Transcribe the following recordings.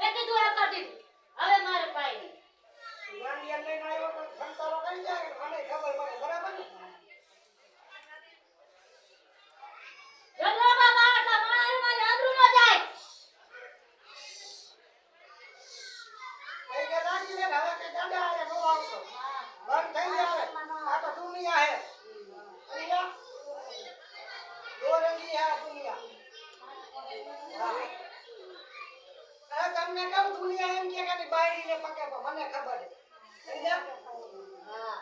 મેં કીધું આ કરી દીધું. હવે મારે કાઈ નહીં. વાણી એમ લઈને આવ્યો તો સંતારો કઈ જાય મને હે તમને કહું દુનિયા એમ કે કાની બાયડીને પકે પણ મને ખબર છે. સમજ્યા? હા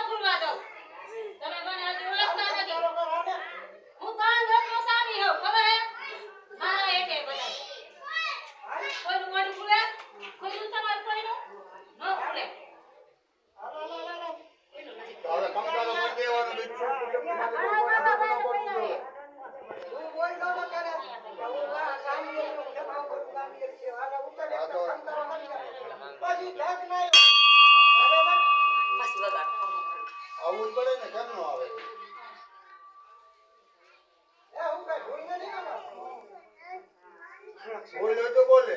ખુલવા દઉં નહીં. બરાબર? આવવું જ પડે ને નથી બોલે તો બોલે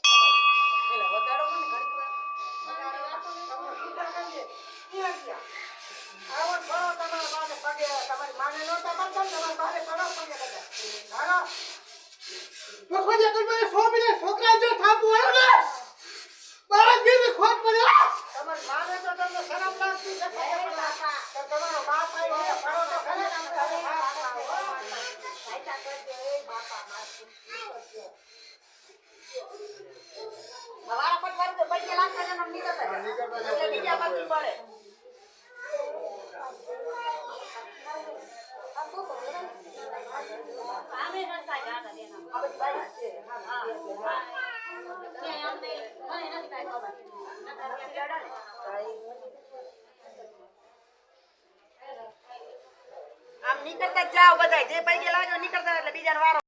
તમારી માને તો તમને શરમ લાગતી છે પગે પડવા. તો તમારો બાપ આવ્યો મને કે જડે ને. આમ નીકળતા જ જાઓ બધા જે પૈકી લાગ્યો નીકળતા એટલે બીજાનો વારો